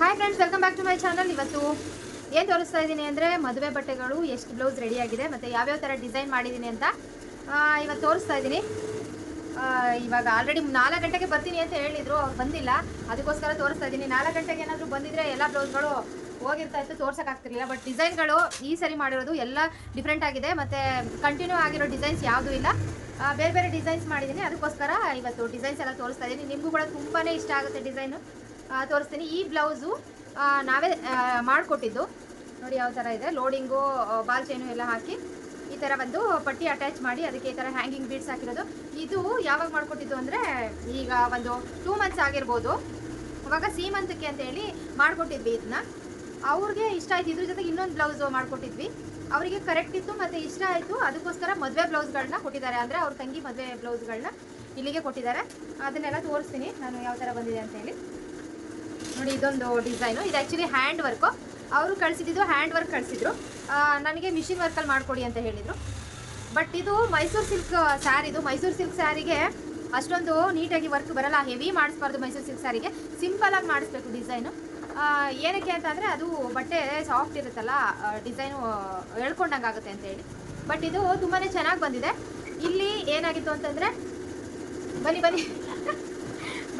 Hi friends welcome back to my channel ಇವತ್ತು ಏನು ತೋರಿಸ್ತಾ ಇದ್ದೀನಿ ಅಂದರೆ ಮದುವೆ ಬಟ್ಟೆಗಳು, ಎಷ್ಟು ಬ್ಲೌಸ್ ರೆಡಿ ಆಗಿದೆ, ಮತ್ತು ಯಾವ್ಯಾವ ಥರ ಡಿಸೈನ್ ಮಾಡಿದ್ದೀನಿ ಅಂತ ಇವತ್ತು ತೋರಿಸ್ತಾ ಇದ್ದೀನಿ. ಇವಾಗ ಆಲ್ರೆಡಿ ನಾಲ್ಕು ಗಂಟೆಗೆ ಬರ್ತೀನಿ ಅಂತ ಹೇಳಿದ್ರು, ಅವ್ರು ಬಂದಿಲ್ಲ. ಅದಕ್ಕೋಸ್ಕರ ತೋರಿಸ್ತಾ ಇದ್ದೀನಿ. ನಾಲ್ಕು ಗಂಟೆಗೆ ಏನಾದರೂ ಬಂದಿದ್ರೆ ಎಲ್ಲ ಬ್ಲೌಸ್ಗಳು ಹೋಗಿರ್ತಾ ಇತ್ತು ತೋರ್ಸೋಕ್ಕಾಗ್ತಿರ್ಲಿಲ್ಲ ಬಟ್ ಡಿಸೈನ್ಗಳು ಈ ಸರಿ ಮಾಡಿರೋದು ಎಲ್ಲ ಡಿಫ್ರೆಂಟ್ ಆಗಿದೆ. ಮತ್ತು ಕಂಟಿನ್ಯೂ ಆಗಿರೋ ಡಿಸೈನ್ಸ್ ಯಾವುದೂ ಇಲ್ಲ. ಬೇರೆ ಬೇರೆ ಡಿಸೈನ್ಸ್ ಮಾಡಿದ್ದೀನಿ. ಅದಕ್ಕೋಸ್ಕರ ಇವತ್ತು ಡಿಸೈನ್ಸ್ ಎಲ್ಲ ತೋರಿಸ್ತಾ ಇದ್ದೀನಿ. ನಿಮಗೂ ಕೂಡ ತುಂಬಾ ಇಷ್ಟ ಆಗುತ್ತೆ ಡಿಸೈನು ತೋರಿಸ್ತೀನಿ. ಈ ಬ್ಲೌಸು ನಾವೇ ಮಾಡಿಕೊಟ್ಟಿದ್ದು. ನೋಡಿ ಯಾವ ಥರ ಇದೆ. ಲೋಡಿಂಗು ಬಾಲ್ ಚೈನು ಎಲ್ಲ ಹಾಕಿ ಈ ಥರ ಒಂದು ಪಟ್ಟಿ ಅಟ್ಯಾಚ್ ಮಾಡಿ ಅದಕ್ಕೆ ಈ ಥರ ಹ್ಯಾಂಗಿಂಗ್ ಬೀಡ್ಸ್ ಹಾಕಿರೋದು. ಇದು ಯಾವಾಗ ಮಾಡಿಕೊಟ್ಟಿದ್ದು ಅಂದರೆ ಈಗ ಒಂದು ಟೂ ಮಂತ್ಸ್ ಆಗಿರ್ಬೋದು. ಅವಾಗ ಸೀಮಂತಕ್ಕೆ ಅಂತ ಹೇಳಿ ಮಾಡಿಕೊಟ್ಟಿದ್ವಿ ಇದನ್ನ ಅವ್ರಿಗೆ ಇಷ್ಟ ಆಯ್ತು. ಇದ್ರ ಜೊತೆಗೆ ಇನ್ನೊಂದು ಬ್ಲೌಸ್ ಮಾಡಿಕೊಟ್ಟಿದ್ವಿ. ಅವರಿಗೆ ಕರೆಕ್ಟ್ ಇತ್ತು ಮತ್ತು ಇಷ್ಟ ಆಯಿತು. ಅದಕ್ಕೋಸ್ಕರ ಮದುವೆ ಬ್ಲೌಸ್ಗಳನ್ನ ಕೊಟ್ಟಿದ್ದಾರೆ. ಅಂದರೆ ಅವ್ರ ತಂಗಿ ಮದುವೆ ಬ್ಲೌಸ್ಗಳನ್ನ ಇಲ್ಲಿಗೆ ಕೊಟ್ಟಿದ್ದಾರೆ. ಅದನ್ನೆಲ್ಲ ತೋರಿಸ್ತೀನಿ. ನಾನು ಯಾವ ಥರ ಬಂದಿದೆ ಅಂತ ಹೇಳಿ. ನೋಡಿ, ಇದೊಂದು ಡಿಸೈನು ಇದು ಆ್ಯಕ್ಚುಲಿ ಹ್ಯಾಂಡ್ ವರ್ಕು ಅವರು ಕಳಿಸಿದ್ದು ಹ್ಯಾಂಡ್ ವರ್ಕ್ ಕಳಿಸಿದ್ರು ನನಗೆ ಮಿಷಿನ್ ವರ್ಕಲ್ಲಿ ಮಾಡಿಕೊಡಿ ಅಂತ ಹೇಳಿದರು. ಬಟ್ ಇದು ಮೈಸೂರು ಸಿಲ್ಕ್ ಸ್ಯಾರಿದು ಮೈಸೂರು ಸಿಲ್ಕ್ ಸ್ಯಾರಿಗೆ ಅಷ್ಟೊಂದು ನೀಟಾಗಿ ವರ್ಕ್ ಬರಲ್ಲ. ಹೆವಿ ಮಾಡಿಸ್ಬಾರ್ದು ಮೈಸೂರು ಸಿಲ್ಕ್ ಸ್ಯಾರಿಗೆ ಸಿಂಪಲಾಗಿ ಮಾಡಿಸ್ಬೇಕು ಡಿಸೈನು ಏನಕ್ಕೆ ಅಂತಂದರೆ ಅದು ಬಟ್ಟೆ ಸಾಫ್ಟ್ ಇರುತ್ತಲ್ಲ ಡಿಸೈನು ಹೇಳ್ಕೊಂಡಂಗೆ ಆಗುತ್ತೆ ಅಂತ ಹೇಳಿ. ಬಟ್ ಇದು ತುಂಬಾ ಚೆನ್ನಾಗಿ ಬಂದಿದೆ. ಇಲ್ಲಿ ಏನಾಗಿತ್ತು ಅಂತಂದರೆ, ಬನ್ನಿ ಬನ್ನಿ.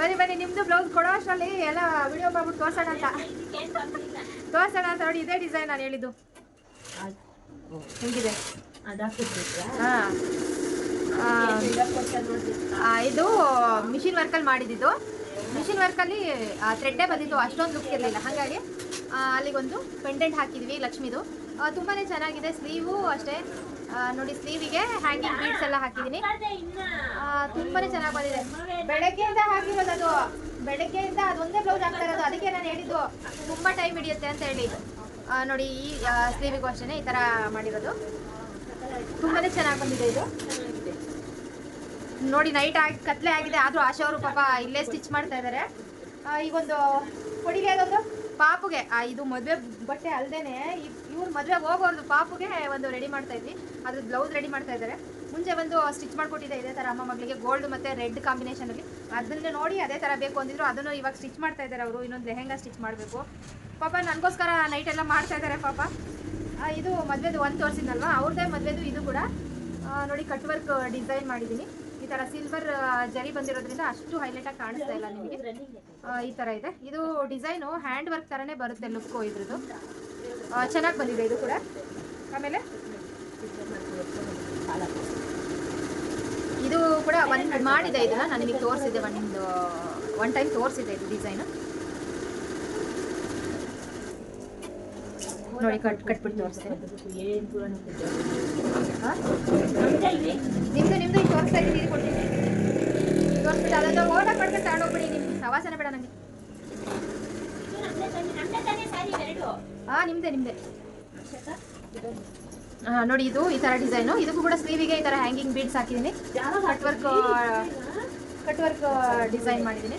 ಬನ್ನಿ ಬನ್ನಿ ನಿಮ್ಮದು ಬ್ಲೌಸ್ ಕೊಡೋ ಅಷ್ಟರಲ್ಲಿ ಎಲ್ಲ ವಿಡಿಯೋ ಮಾಡ್ಬಿಟ್ಟು ತೋರ್ಸೋಣ ಅಂತ. ತೋರ್ಸೋಣ ಅಂತ ನೋಡಿ ಇದೇ ಡಿಸೈನ್ ನಾನು ಹೇಳಿದ್ದು. ಹೆಂಗಿದೆ? ಹಾಂ. ಇದು ಮಿಷಿನ್ ವರ್ಕಲ್ಲಿ ಮಾಡಿದ್ದು. ಮಿಷಿನ್ ವರ್ಕಲ್ಲಿ ಥ್ರೆಡ್ಡೇ ಬಂದಿದ್ದು. ಅಷ್ಟೊಂದು ಲುಕ್ ಇರಲಿಲ್ಲ. ಹಾಗಾಗಿ ಅಲ್ಲಿಗೊಂದು ಪೆಂಡೆಂಟ್ ಹಾಕಿದ್ವಿ ಲಕ್ಷ್ಮಿದು. ತುಂಬಾ ಚೆನ್ನಾಗಿದೆ. ಸ್ಲೀವು ಅಷ್ಟೇ. ನೋಡಿ ಸ್ಲೀವಿಗೆ ಹ್ಯಾಂಗಿಂಗ್ ಬೀಡ್ಸ್ ಎಲ್ಲ ಹಾಕಿದ್ದೀನಿ. ತುಂಬಾ ಚೆನ್ನಾಗಿ ಬಂದಿದೆ. ಬೆಳಗ್ಗೆಯಿಂದ ಹಾಕಿರೋದು ಅದು. ಬೆಳಗ್ಗೆಯಿಂದ ಅದೊಂದೇ ಬ್ಲೌಸ್ ಹಾಕ್ತಾ ಇರೋದು. ಅದಕ್ಕೆ ನಾನು ಹೇಳಿದ್ದು, ತುಂಬಾ ಟೈಮ್ ಹಿಡಿಯುತ್ತೆ ಅಂತ ಹೇಳಿ. ನೋಡಿ ಈ ಸ್ಲೀವಿಗೂ ಅಷ್ಟೇ ಈ ತರ ಮಾಡಿರೋದು. ತುಂಬಾನೇ ಚೆನ್ನಾಗಿ ಬಂದಿದೆ ಇದು. ನೋಡಿ ನೈಟ್ ಆಗಿ ಕತ್ಲೆ ಆಗಿದೆ. ಆದ್ರೂ ಆಶಾ ಅವರು ಪಾಪ ಇಲ್ಲೇ ಸ್ಟಿಚ್ ಮಾಡ್ತಾ ಇದ್ದಾರೆ ಈಗೊಂದು ಕೊಡಿಗೆ ಅದೊಂದು ಪಾಪುಗೆ ಇದು ಮದುವೆ ಬಟ್ಟೆ ಅಲ್ದೇನೆ ಇವ್ರು ಮದುವೆಗೆ ಹೋಗೋರ್ದು ಪಾಪುಗೆ ಒಂದು ರೆಡಿ ಮಾಡ್ತಾ ಇದ್ವಿ. ಅದ್ರ ಬ್ಲೌಸ್ ರೆಡಿ ಮಾಡ್ತಾ ಇದ್ದಾರೆ. ಮುಂಚೆ ಒಂದು ಸ್ಟಿಚ್ ಮಾಡ್ಕೊಟ್ಟಿದೆ ಇದೇ ಥರ ಅಮ್ಮ ಮಗಳಿಗೆ ಗೋಲ್ಡ್ ಮತ್ತು ರೆಡ್ ಕಾಂಬಿನೇಷನಲ್ಲಿ ಅದನ್ನ ನೋಡಿ ಅದೇ ಥರ ಬೇಕು ಅಂದಿದ್ರು. ಅದನ್ನು ಇವಾಗ ಸ್ಟಿಚ್ ಮಾಡ್ತಾ ಇದ್ದಾರೆ ಅವರು. ಇನ್ನೊಂದು ಲೆಹೆಂಗಾ ಸ್ಟಿಚ್ ಮಾಡಬೇಕು. ಪಾಪ ನನಗೋಸ್ಕರ ನೈಟ್ ಎಲ್ಲ ಮಾಡ್ತಾ ಇದ್ದಾರೆ ಪಾಪ. ಇದು ಮದುವೆದು ಒಂದು ತೋರಿಸಿದ್ನಲ್ವಾ? ಅವ್ರದ್ದೇ ಮದುವೆದು ಇದು ಕೂಡ. ನೋಡಿ ಕಟ್ ವರ್ಕ್ ಡಿಸೈನ್ ಮಾಡಿದ್ದೀನಿ ಈ ಥರ ಸಿಲ್ವರ್ ಜರಿ ಬಂದಿರೋದ್ರಿಂದ ಅಷ್ಟು ಹೈಲೈಟಾಗಿ ಕಾಣಿಸ್ತಾ ಇಲ್ಲ ನಿಮಗೆ. ಈ ಥರ ಇದೆ. ಇದು ಡಿಸೈನು ಹ್ಯಾಂಡ್ ವರ್ಕ್ ಥರನೇ ಬರುತ್ತೆ ಲುಕ್ಕು ಇದ್ರದ್ದು. ಚೆನ್ನಾಗಿ ಬಂದಿದೆ ಇದು ಕೂಡ. ಆಮೇಲೆ ಇದು ಕೂಡ ಒಂದು ಮಾಡಿದೆ ಇದನ್ನ. ನಾನು ನಿಮಗೆ ತೋರಿಸಿದ್ದೆ ಒಂದು ಒನ್ ಟೈಮ್ ತೋರಿಸಿದೆ ಇದು ಡಿಸೈನು. ನೋಡಿ, ಕಟ್ ಕಟ್ಬಿಟ್ಟು ತೋರಿಸ್ತೇನೆ ಹಾ? ನಿಮ್ದು ನಿಮ್ದು ಈಗ ತೋರಿಸ್ತಾ ಇದ್ದೀನಿ ಇದು ಕೊಡ್ತೀನಿ ತೋರಿಸ್ಬಿಟ್ಟು ಅದನ್ನು ಓಡಾಕ್ ಮಾಡ್ಕೊಂಡು ಸವಾಸನೆ ಬೇಡ ನನಗೆ ಹಾ ನಿಮ್ದೆ ನಿಮ್ದೆ. ಹಾ ನೋಡಿ ಇದು ಈ ತರ ಡಿಸೈನು. ಇದಕ್ಕೂ ಕೂಡ ಸ್ಲೀವಿಗೆ ಈ ತರ ಹ್ಯಾಂಗಿಂಗ್ ಬೀಡ್ಸ್ ಹಾಕಿದ್ದೀನಿ. Cut work cut work design ಮಾಡಿದ್ದೀನಿ.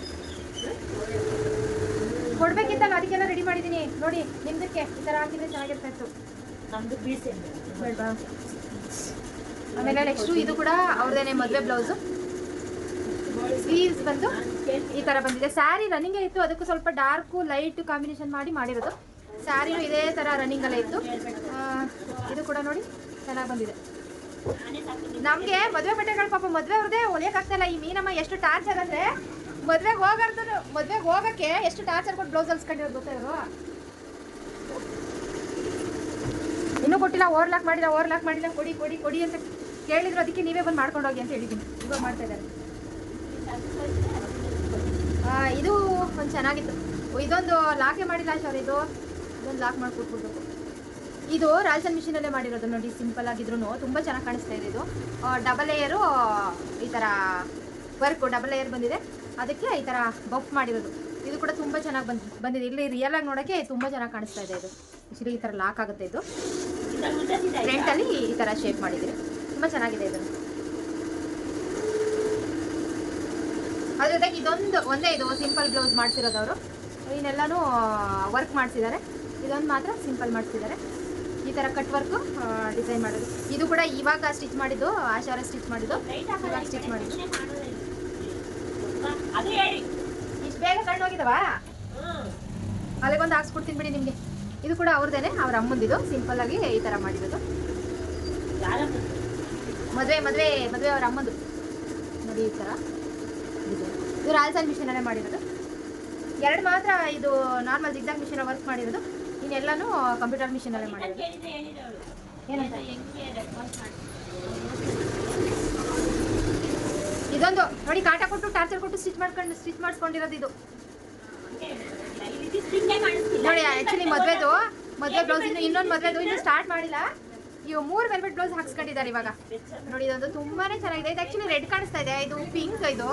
ಕೊಡ್ಬೇಕಿತ್ತಲ್ಲ ಅದಕ್ಕೆಲ್ಲ ರೆಡಿ ಮಾಡಿದ್ದೀನಿ. ನೋಡಿ ನಿಮ್ದಕ್ಕೆ ಈ ತರ ಹಾಕಿದ್ರೆ ಚೆನ್ನಾಗಿರ್ತಾ ಇತ್ತು? ಆಮೇಲೆ ನೆಕ್ಸ್ಟು ಇದು ಕೂಡ ಅವ್ರದೇನೆ ಮದುವೆ ಬ್ಲೌಸು ಸ್ಲೀವ್ಸ್ ಬಂದು ಈ ತರ ಬಂದಿದೆ. ಸ್ಯಾರಿ ರನ್ನಿಂಗ್ ಇತ್ತು. ಅದಕ್ಕೂ ಸ್ವಲ್ಪ ಡಾರ್ಕು ಲೈಟ್ ಕಾಂಬಿನೇಷನ್ ಮಾಡಿ ಮಾಡಿರೋದು. ಸ್ಯಾರಿನೂ ಇದೇ ತರ ರನ್ನಿಂಗ್ ಅಲ್ಲ ಇತ್ತು. ಇದು ಕೂಡ ನೋಡಿ, ಚೆನ್ನಾಗಿ ಬಂದಿದೆ. ನಮ್ಗೆ ಮದುವೆ ಬಟ್ಟೆಗಳು ಪಾಪ ಮದುವೆ ಅವ್ರದೇ ಹೊಲಿಯಕ್ ಇಲ್ಲ. ಈ ಮೀನಮ್ಮ ಎಷ್ಟು ಟಾರ್ಚರ್ ಅಂದ್ರೆ ಮದ್ವೆಗೆ ಹೋಗಾರ್ದು, ಮದ್ವೆಗೆ ಹೋಗಕ್ಕೆ ಎಷ್ಟು ಟಾರ್ಚರ್ ಕೊಟ್ಟು ಬ್ಲೌಸ್ ಹೊಲ್ಸ್ಕೊಂಡಿರೋದು ಗೊತ್ತಾ ಇವರು? ಇನ್ನೂ ಕೊಟ್ಟಿಲ್ಲ ಓವರ್ಲಾಕ್ ಮಾಡಿಲ್ಲ ಓವರ್ಲಾಕ್ ಮಾಡಿಲ್ಲ. ಕೊಡಿ ಕೊಡಿ ಕೊಡಿ ಅಂತ ಕೇಳಿದ್ರು. ಅದಕ್ಕೆ ನೀವೇ ಬಂದು ಮಾಡ್ಕೊಂಡು ಹೋಗಿ ಅಂತ ಹೇಳಿದ್ದೀನಿ. ಇವಾಗ ಮಾಡ್ತಾ ಇದ್ದಾರೆ. ಇದು ಒಂದು ಚೆನ್ನಾಗಿತ್ತು. ಇದೊಂದು ಲಾಕೆ ಮಾಡಿಲ್ಲ ಸರ್ ಇದು. ಇದೊಂದು ಲಾಕ್ ಮಾಡಿ ಕೊಟ್ಬಿಡ್ಬೇಕು ಇದು ರಾಯಲ್ಸನ್ ಮಿಷಿನಲ್ಲೇ ಮಾಡಿರೋದು ನೋಡಿ ಸಿಂಪಲ್ ಆಗಿದ್ರು ತುಂಬ ಚೆನ್ನಾಗಿ ಕಾಣಿಸ್ತಾ ಇದೆ ಇದು. ಡಬಲ್ ಲೇಯರು ಈ ಥರ ವರ್ಕು ಡಬಲ್ ಲೇಯರ್ ಬಂದಿದೆ. ಅದಕ್ಕೆ ಈ ಥರ ಬಫ್ ಮಾಡಿರೋದು. ಇದು ಕೂಡ ತುಂಬ ಚೆನ್ನಾಗಿ ಬಂದ್, ಬಂದಿದೆ. ಇಲ್ಲಿ ರಿಯಲ್ ಆಗಿ ನೋಡೋಕ್ಕೆ ತುಂಬ ಚೆನ್ನಾಗಿ ಕಾಣಿಸ್ತಾ ಇದೆ ಇದು. ಆ್ಯಕ್ಚುಲಿ ಈ ಥರ ಲಾಕ್ ಆಗುತ್ತೆ ಇದು. ಫ್ರಂಟಲ್ಲಿ ಈ ಥರ ಶೇಪ್ ಮಾಡಿದ್ದೀರಿ. ತುಂಬ ಚೆನ್ನಾಗಿದೆ ಇದು. ಅದ್ರ ಜೊತೆಗೆ ಇದೊಂದು ಒಂದೇ ಇದು ಸಿಂಪಲ್ ಬ್ಲೌಸ್ ಮಾಡ್ತಿರೋದು ಅವರು ಇನ್ನೆಲ್ಲನೂ ವರ್ಕ್ ಮಾಡಿಸಿದ್ದಾರೆ. ಇದೊಂದು ಮಾತ್ರ ಸಿಂಪಲ್ ಮಾಡಿಸಿದ್ದಾರೆ. ಈ ಥರ ಕಟ್ ವರ್ಕು ಡಿಸೈನ್ ಮಾಡೋದು. ಇದು ಕೂಡ ಇವಾಗ ಸ್ಟಿಚ್ ಮಾಡಿದ್ದು ಆಶಾರ ಸ್ಟಿಚ್ ಮಾಡಿದ್ದು. ಇವಾಗ ಸ್ಟಿಚ್ ಮಾಡಿದ್ದು. ಇಷ್ಟು ಬೇಗ ಕಣ್ಣೋಗಿದವಾ ಹೋಗಿದವಾ ಹ್ಮ್. ಅಲ್ಲಿಗೆ ಇನ್ನೊಂದು ಹಾಕ್ಸ್ಕೊಡ್ತೀನಿ ಬಿಡಿ ನಿಮಗೆ. ಇದು ಕೂಡ ಅವ್ರದ್ದೇನೆ ಅವ್ರ ಅಮ್ಮಂದಿದ್ದು ಸಿಂಪಲ್ ಆಗಿ ಈ ಥರ ಮಾಡಿರೋದು. ಮದುವೆ ಮದುವೆ ಮದುವೆ ಅವ್ರ ಅಮ್ಮಂದು. ನೋಡಿ ಈ ಥರ ಇದು. ರಾಜಸ್ಥಾನ್ ಮಿಷಿನಲ್ಲೇ ಮಾಡಿರೋದು. ಎರಡು ಮಾತ್ರ ಇದು ನಾರ್ಮಲ್ ಜಿಗ್ಜಾಗ್ ಮಿಷಿನ ವರ್ಕ್ ಮಾಡಿರೋದು. ಇನ್ನೆಲ್ಲನೂ ಕಂಪ್ಯೂಟರ್ ಮಿಷಿನಲ್ಲೇ ಮಾಡಿರೋದು. ಏನಂತ? ಇದೊಂದು, ನೋಡಿ, ಕಾಟ ಕೊಟ್ಟು ಟಾರ್ಚರ್ ಕೊಟ್ಟು ಸ್ಟಿಚ್ ಮಾಡ್ಕೊಂಡು ಸ್ಟಿಚ್ ಮಾಡಿಸ್ಕೊಂಡಿರೋದು ಇದು. ನೋಡಿ ಆಕ್ಚುಲಿ ಮದುವೆದು, ಮದುವೆ ಬ್ಲೌಸ್ ಇನ್ನೊಂದು ಮದುವೆದು, ಇನ್ನು ಸ್ಟಾರ್ಟ್ ಮಾಡಿಲ್ಲ. ಇವು ಮೂರು ವೆಲ್ವೆಟ್ ಬ್ಲೌಸ್ ಹಾಕ್ಸ್ಕೊಂಡಿದ್ದಾರೆ ಇವಾಗ. ನೋಡಿ, ಇದೊಂದು ತುಂಬಾನೇ ಚೆನ್ನಾಗಿದೆ. ಇದು ಆಕ್ಚುಲಿ ರೆಡ್ ಕಾಣಿಸ್ತಾ ಇದೆ. ಇದು ಪಿಂಕ್ ಇದು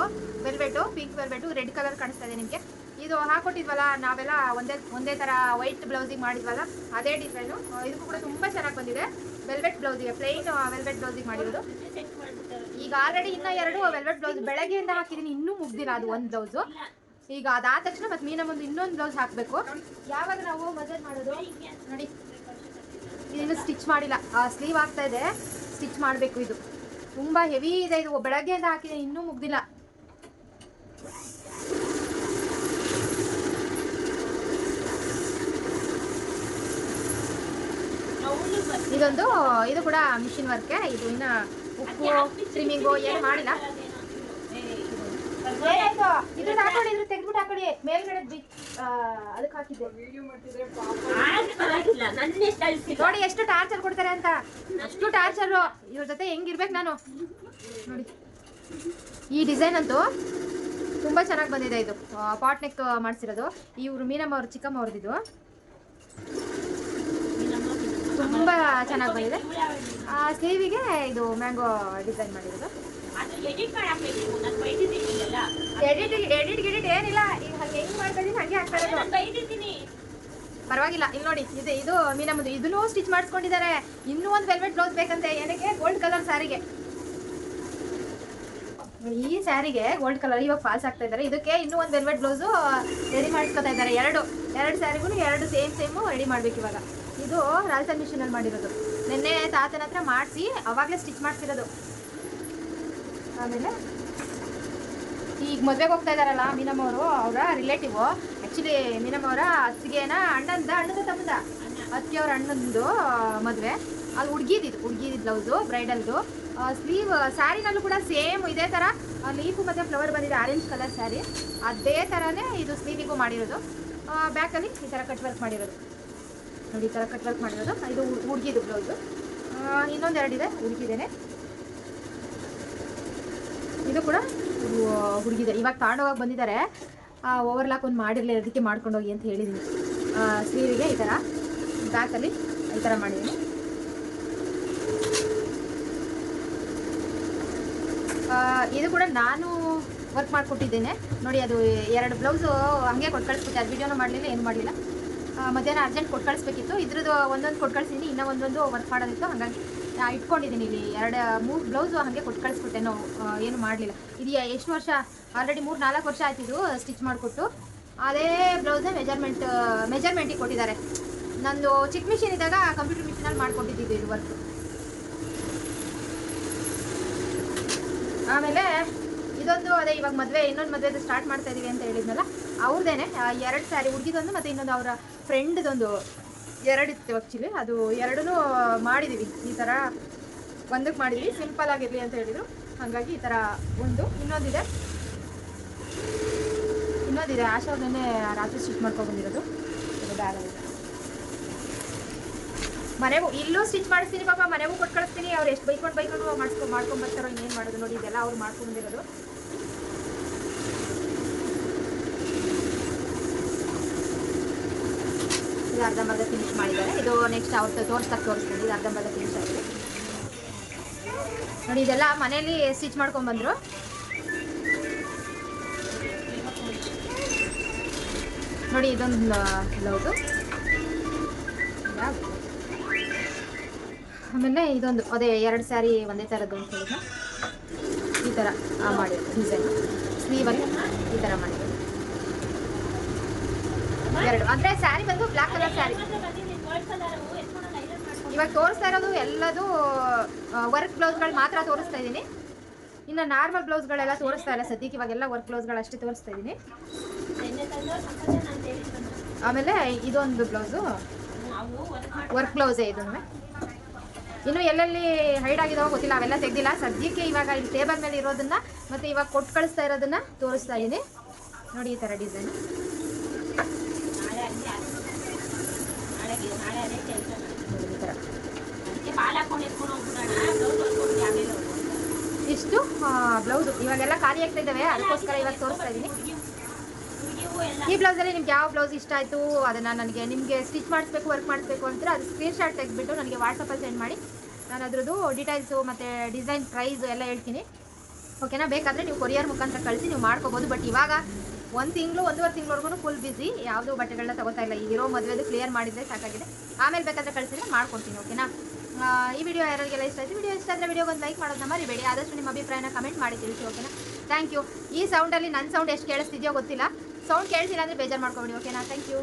velvet pink velvet red colour ಕಾಣಿಸ್ತಾ ಇದೆ ನಿಮಗೆ. ಇದು ಹಾಕೊಟ್ಟಿದ್ವಲ್ಲ, ನಾವೆಲ್ಲ ಒಂದೇ ಒಂದೇ ಥರ ವೈಟ್ ಬ್ಲೌಸಿಗೆ ಮಾಡಿದ್ವಲ್ಲ, ಅದೇ ಡಿಸೈನು ಇದಕ್ಕೂ ಕೂಡ ತುಂಬ ಚೆನ್ನಾಗಿ ಬಂದಿದೆ. ವೆಲ್ವೆಟ್ ಬ್ಲೌಸಿಗೆ ಪ್ಲೈನ್ ವೆಲ್ವೆಟ್ ಬ್ಲೌಸಿಗೆ ಮಾಡಿರೋದು. ಈಗ ಆಲ್ರೆಡಿ ಇನ್ನ ಎರಡು ವೆಲ್ವೆಟ್ ಬ್ಲೌಸ್ ಬೆಳಗ್ಗೆಯಿಂದ ಹಾಕಿದ್ದೀನಿ. ಇನ್ನೂ ಮುಗ್ದಿಲ್ಲ ಅದು ಒಂದು ಬ್ಲೌಸು ಈಗ ಅದಾದ ತಕ್ಷಣ ಮತ್ತೆ ಮೀನ ಮುಂದೆ ಇನ್ನೊಂದು ಬ್ಲೌಸ್ ಹಾಕಬೇಕು. ಯಾವಾಗ ನಾವು ಮಜಾ ಮಾಡೋದು? ನೋಡಿ. ಇದಿನ್ನು ಸ್ಟಿಚ್ ಮಾಡಿಲ್ಲ. ಸ್ಲೀವ್ ಆಗ್ತಾ ಇದೆ. ಸ್ಟಿಚ್ ಮಾಡಬೇಕು ಇದು. ತುಂಬಾ ಹೆವಿ ಇದೆ ಇದು. ಬೆಳಗ್ಗೆಯಿಂದ ಹಾಕಿದೆ ಇನ್ನೂ ಮುಗ್ದಿಲ್ಲ. ಇದೊಂದು ಇದು ಕೂಡ ಮಿಷಿನ್ ವರ್ಕ್ ಇದು ಇನ್ನ ಉಪ್ಪು ಸ್ಟ್ರೀಮಿಂಗು ಏನು ಮಾಡಿಲ್ಲ. ಇದು ಹಾಕೊಳ್ಳಿ ತೆಗೆದ್ಬಿಟ್ಟು ಹಾಕೊಳ್ಳಿ. ಮೇಲ್ಗಡೆ ಅದಕ್ಕೆ ಆ, ನೋಡಿ ಎಷ್ಟು ಟಾರ್ಚರ್ ಕೊಡ್ತಾರೆ ಅಂತ. ಅಷ್ಟು ಟಾರ್ಚರ್ ಇವ್ರ ಜೊತೆ ಹೆಂಗಿರ್ಬೇಕು ನಾನು? ನೋಡಿ. ಈ ಡಿಸೈನ್ ಅಂತೂ ತುಂಬಾ ಚೆನ್ನಾಗಿ ಬಂದಿದೆ ಇದು. ಪಾಟ್ ನೆಕ್ ಮಾಡಿಸಿರೋದು. ಇವರು ಮೀನಮ್ಮ ಅವ್ರ ಚಿಕ್ಕಮ್ಮ ಅವ್ರದ್ದು. ತುಂಬಾ ಚೆನ್ನಾಗಿ ಬಂದಿದೆ. ಆ ಸ್ಲೀವಿಗೆ ಇದು ಮ್ಯಾಂಗೋ ಡಿಸೈನ್ ಮಾಡಿರೋದು. ಎಡಿಟ್ ಎಡಿಟ್ ಗಿಡಿಟ್ ಏನಿಲ್ಲ. ಈಗ ಹಂಗೆ ಹೆಂಗ್ ಮಾಡ್ಕೊಂಡಿದ್ದೀನಿ ಹಂಗೆ ಇರೋದು. ಪರವಾಗಿಲ್ಲ. ಇಲ್ಲಿ ನೋಡಿ, ಇದು ಇದು ಮೀನಮ್ಮದು. ಇದನ್ನೂ ಸ್ಟಿಚ್ ಮಾಡಿಸ್ಕೊಂಡಿದ್ದಾರೆ. ಇನ್ನೂ ಒಂದು ವೆಲ್ವೆಟ್ ಬ್ಲೌಸ್ ಬೇಕಂತೆ. ಏನಕ್ಕೆ? ಗೋಲ್ಡ್ ಕಲರ್ ಸ್ಯಾರಿಗೆ ಈ ಸ್ಯಾರಿಗೆ ಗೋಲ್ಡ್ ಕಲರ್ ಇವಾಗ ಫಾಲ್ಸ್ ಆಗ್ತಾ ಇದ್ದಾರೆ. ಇದಕ್ಕೆ ಇನ್ನೂ ಒಂದು ವೆಲ್ವೆಟ್ ಬ್ಲೌಸು ರೆಡಿ ಮಾಡಿಸ್ಕೊತಾ ಇದ್ದಾರೆ. ಎರಡು ಎರಡು ಸ್ಯಾರಿಗೂ ಎರಡು ಸೇಮ್ ಸೇಮು ರೆಡಿ ಮಾಡ್ಬೇಕು ಇವಾಗ. ಇದು ರಾಜಸ್ಥಾನ್ ಮಿಷಿನಲ್ಲಿ ಮಾಡಿರೋದು. ನಿನ್ನೆ ತಾತನ ಹತ್ರ ಮಾಡಿಸಿ, ಅವಾಗಲೇ ಸ್ಟಿಚ್ ಮಾಡ್ತಿರೋದು ಆಮೇಲೆ, ಈಗ ಮದುವೆಗೆ ಹೋಗ್ತಾ ಇದಾರಲ್ಲ ಮೀನಮ್ಮ ಅವರು, ಅವರ ರಿಲೇಟಿವ್ ಆ್ಯಕ್ಚುಲಿ ಅವರ ಅತ್ತಿಗೆನ ಅಣ್ಣಂದ, ಅಣ್ಣದ ತಮ್ಮದ. ಅತ್ತಿಗೆ ಅವ್ರ ಅಣ್ಣಂದು ಮದುವೆ. ಅಲ್ಲಿ ಹುಡ್ಗಿದಿದ್ದು ಹುಡ್ಗಿದ ಬ್ಲೌಸು ಬ್ರೈಡಲ್ದು ಸ್ಲೀವ್ ಸ್ಯಾರಿನಲ್ಲೂ ಕೂಡ ಸೇಮ್ ಇದೇ ಥರ ಲೀಫು ಮತ್ತು ಫ್ಲವರ್ ಬಂದಿದೆ ಆರೆಂಜ್ ಕಲರ್ ಸ್ಯಾರಿ. ಅದೇ ಥರನೇ ಇದು ಸ್ಲೀವಿಗೂ ಮಾಡಿರೋದು. ಬ್ಯಾಕಲ್ಲಿ ಈ ಥರ ಕಟ್ ವರ್ಕ್ ಮಾಡಿರೋದು. ನೋಡಿ, ಈ ಥರ ಕಟ್ ವರ್ಕ್ ಮಾಡಿರೋದು. ಇದು ಹುಡ್ಗಿದು ಬ್ಲೌಸು ಇನ್ನೊಂದೆರಡಿದೆ ಹುಡುಗಿದೇನೆ. ಇದು ಕೂಡ ಹುಡುಗಿದೆ. ಇವಾಗ ತಗೊಂಡೋಗಿ ಬಂದಿದ್ದಾರೆ. ಓವರ್ಲಾಕ್ ಒಂದು ಮಾಡಿರಲಿ ಅದಕ್ಕೆ ಮಾಡ್ಕೊಂಡೋಗಿ ಅಂತ ಹೇಳಿದ್ದೀನಿ ಸ್ಲೀವಿಗೆ ಈ ಥರ ಬ್ಯಾಕಲ್ಲಿ ಈ ಥರ ಮಾಡಿದ್ದೀನಿ ಆ, ಇದು ಕೂಡ ನಾನು ವರ್ಕ್ ಮಾಡಿಕೊಟ್ಟಿದ್ದೇನೆ. ನೋಡಿ ಅದು ಎರಡು ಬ್ಲೌಸು ಹಂಗೆ ಕೊಟ್ಟು ಕಳಿಸ್ಬಿಟ್ಟೆ. ಅದು ವಿಡಿಯೋನೂ ಮಾಡಲಿಲ್ಲ ಏನು ಮಾಡಲಿಲ್ಲ. ಮಧ್ಯಾಹ್ನ ಅರ್ಜೆಂಟ್ ಕೊಟ್ಟು ಕಳಿಸ್ಬೇಕಿತ್ತು. ಇದ್ರದ್ದು ಒಂದೊಂದು ಕೊಟ್ಟು ಕಳಿಸಿದ್ದೀನಿ ಇನ್ನೂ ಒಂದೊಂದು ವರ್ಕ್ ಮಾಡೋದಿತ್ತು. ಹಾಗಾಗಿ ಆ, ಇಟ್ಕೊಂಡಿದ್ದೀನಿ ಇಲ್ಲಿ. ಎರಡು ಮೂರು ಬ್ಲೌಸು ಹಾಗೆ ಕೊಟ್ಟು ಕಳಿಸ್ಬಿಟ್ಟೆ. ನಾವು ಏನು ಮಾಡಲಿಲ್ಲ. ಇದು ಎಷ್ಟು ವರ್ಷ ಆಲ್ರೆಡಿ ಮೂರು ನಾಲ್ಕು ವರ್ಷ ಆಯ್ತು ಇದು ಸ್ಟಿಚ್ ಮಾಡಿಕೊಟ್ಟು. ಅದೇ ಬ್ಲೌಸೇ ಮೆಜರ್ಮೆಂಟ್ ಮೆಜರ್ಮೆಂಟಿಗೆ ಕೊಟ್ಟಿದ್ದಾರೆ. ನಂದು ಚಿಕ್ಕ ಮಿಷಿನ್ ಇದ್ದಾಗ ಕಂಪ್ಯೂಟರ್ ಮಿಷಿನಲ್ಲಿ ಮಾಡಿಕೊಟ್ಟಿದ್ದು ಇದು ವರ್ಕ್ ಆಮೇಲೆ ಇದೊಂದು ಅದೇ ಇವಾಗ ಮದುವೆ, ಇನ್ನೊಂದು ಮದುವೆದು ಸ್ಟಾರ್ಟ್ ಮಾಡ್ತಾ ಇದೀವಿ ಅಂತ ಹೇಳಿದ್ನಲ್ಲ ಅವ್ರದ್ದೇನೆ ಎರಡು ಸ್ಯಾರಿ ಹುಡುಗಿದೊಂದು ಮತ್ತು ಇನ್ನೊಂದು ಅವರ ಫ್ರೆಂಡ್ದೊಂದು ಎರಡಿತ್ತು ಆ್ಯಕ್ಚುಲಿ ಅದು ಎರಡೂ ಮಾಡಿದ್ದೀವಿ ಈ ಥರ ಒಂದಕ್ಕೆ ಮಾಡಿದ್ವಿ. ಸಿಂಪಲ್ ಆಗಿರಲಿ ಅಂತ ಹೇಳಿದರು. ಹಾಗಾಗಿ ಈ ಥರ ಒಂದು, ಇನ್ನೊಂದಿದೆ. ಇನ್ನೊಂದಿದೆ ಆಶಾ ರಾತ್ರಿ ಸ್ಟಿಚ್ ಮಾಡ್ಕೊಂಡು ಬಂದಿರೋದು. ಮನೆಗೂ ಇಲ್ಲೂ ಸ್ಟಿಚ್ ಮಾಡಿಸ್ತೀನಿ ಪಾಪ, ಮನೆಗೂ ಕೊಟ್ಟು ಕಳಿಸ್ತೀನಿ. ಅವ್ರು ಎಷ್ಟು ಬೈಕೊಂಡು ಬೈಕೊಂಡು ಮಾಡ್ಸ್ಕೊಂಡು ಮಾಡ್ಕೊಂಡು ಬರ್ತಾರೋ ಇನ್ನೇನು ಮಾಡೋದು ನೋಡಿ, ಇದೆಲ್ಲ ಅವ್ರು ಮಾಡ್ಕೊಂಡಿರೋದು ಇದು ಅರ್ಧಂಬರ್ಧ ಫಿನಿಶ್ ಮಾಡಿದ್ದಾರೆ. ಇದು ನೆಕ್ಸ್ಟ್ ಅವ್ರದ್ದು ತೋರಿಸ್ದಾಗ ತೋರಿಸ್ತೀನಿ ಇದು ಅರ್ಧಂಬರ್ಧ ಫಿನಿಶ್ ಆಗಿದೆ. ನೋಡಿ, ಇದೆಲ್ಲ ಮನೇಲಿ ಸ್ಟಿಚ್ ಮಾಡ್ಕೊಂಡ್ಬಂದ್ರು ನೋಡಿ, ಇದೊಂದು ಬ್ಲೌಸು ಆಮೇಲೆ ಇದೊಂದು, ಅದೇ ಎರಡು ಸ್ಯಾರಿ ಒಂದೇ ಥರದ್ದು ಅಂತ ಹೇಳಿದ್ನ. ಈ ಥರ ಮಾಡಿ ಡಿಸೈನ್ ಸ್ಲೀವಲ್ಲಿ ಈ ಥರ ಮಾಡಿ ಎರಡು, ಅಂದರೆ ಸ್ಯಾರಿ ಬಂದು ಬ್ಲ್ಯಾಕ್ ಕಲರ್ ಸ್ಯಾರಿ. ಇವಾಗ ತೋರಿಸ್ತಾ ಇರೋದು ಎಲ್ಲದು ವರ್ಕ್ ಬ್ಲೌಸ್ಗಳು ಮಾತ್ರ ತೋರಿಸ್ತಾ ಇದ್ದೀನಿ. ಇನ್ನು ನಾರ್ಮಲ್ ಬ್ಲೌಸ್ಗಳೆಲ್ಲ ತೋರಿಸ್ತಾ ಇಲ್ಲ ಸದ್ಯಕ್ಕೆ, ಇವಾಗೆಲ್ಲ ವರ್ಕ್ ಬ್ಲೌಸ್ಗಳು ಅಷ್ಟೇ ತೋರಿಸ್ತಾ ಇದ್ದೀನಿ. ಆಮೇಲೆ ಇದೊಂದು ಬ್ಲೌಸು ವರ್ಕ್ ಬ್ಲೌಸೇ ಇದೊಮ್ಮೆ ಇನ್ನು ಎಲ್ಲೆಲ್ಲಿ ಹೈಡ್ ಆಗಿದಾವೋ ಗೊತ್ತಿಲ್ಲ, ಅವೆಲ್ಲ ತೆಗ್ದಿಲ್ಲ. ಸದ್ಯಕ್ಕೆ ಇವಾಗ ಇಲ್ಲಿ ಟೇಬಲ್ ಮೇಲೆ ಇರೋದನ್ನ ಮತ್ತೆ ಇವಾಗ ಕೊಟ್ಟು ಕಳಿಸ್ತಾ ಇರೋದನ್ನ ತೋರಿಸ್ತಾ ಇದ್ದೀನಿ ನೋಡಿ ಈ ಥರ ಡಿಸೈನ್ ಇಷ್ಟು ಬ್ಲೌಸು ಇವಾಗೆಲ್ಲ ಖಾಲಿ ಆಗ್ತಾ ಇದ್ದಾವೆ, ಅದಕ್ಕೋಸ್ಕರ ಇವಾಗ ತೋರಿಸ್ತಾ ಇದ್ದೀನಿ ಈ ಬ್ಲೌಸಲ್ಲಿ ನಿಮ್ಗೆ ಯಾವ ಬ್ಲೌಸ್ ಇಷ್ಟ ಆಯಿತು, ಅದನ್ನು ನನಗೆ ನಿಮಗೆ ಸ್ಟಿಚ್ ಮಾಡಿಸ್ಬೇಕು ವರ್ಕ್ ಮಾಡಿಸ್ಬೇಕು ಅಂತಾರೆ, ಅದು ಸ್ಕ್ರೀನ್ ಶಾಟ್ ತೆಗೆದ್ಬಿಟ್ಟು ನನಗೆ ವಾಟ್ಸಪ್ಪಲ್ಲಿ ಸೆಂಡ್ ಮಾಡಿ. ನಾನು ಅದ್ರದ್ದು ಡೀಟೇಲ್ಸು ಮತ್ತು ಡಿಸೈನ್ ಪ್ರೈಸು ಎಲ್ಲ ಹೇಳ್ತೀನಿ. ಓಕೆನಾ ಬೇಕಾದರೆ ನೀವು ಕೊರಿಯರ್ ಮುಖಾಂತರ ಕಳಿಸಿ, ನೀವು ಮಾಡ್ಕೋಬೋದು. ಬಟ್ ಇವಾಗ ಒಂದು ತಿಂಗಳು, ಒಂದೂವರೆ ತಿಂಗಳವರೆಗೂ ಫುಲ್ ಬಿಸಿ ಯಾವುದೂ ಬಟ್ಟೆಗಳನ್ನ ತಗೋತಾ ಇಲ್ಲ. ಇರೋ ಮದುವೆದು ಕ್ಲಿಯರ್ ಮಾಡಿದರೆ ಸಾಕಾಗಿದೆ. ಆಮೇಲೆ ಬೇಕಾದರೆ ಕಳಿಸಿದ್ರೆ ಮಾಡ್ಕೊಡ್ತೀನಿ ಓಕೆನಾ ಈ ವಿಡಿಯೋ ಯಾರಿಗೆಲ್ಲ ಇಷ್ಟ ಆಯಿತು ವಿಡಿಯೋ ಇಷ್ಟ ಆದರೆ ವಿಡಿಯೋಗೆ ಒಂದು ಲೈಕ್ ಮಾಡೋದನ್ನ ಮರಿಬೇಡಿ. ಆದಷ್ಟು ನಿಮ್ಮ ಅಭಿಪ್ರಾಯನ ಕಮೆಂಟ್ ಮಾಡಿ ತಿಳಿಸಿ ಓಕೆನಾ ಥ್ಯಾಂಕ್ ಯು ಈ ಸೌಂಡಲ್ಲಿ ನನ್ನ ಸೌಂಡ್ ಎಷ್ಟು ಕೇಳಿಸ್ತಿದೆಯೋ ಗೊತ್ತಿಲ್ಲ. ಸೌಂಡ್ ಕೇಳಿಸಿಲ್ಲ ಅಂದರೆ ಬೇಜಾರು ಮಾಡ್ಕೊಬೇಡಿ ಓಕೆನಾ? Thank you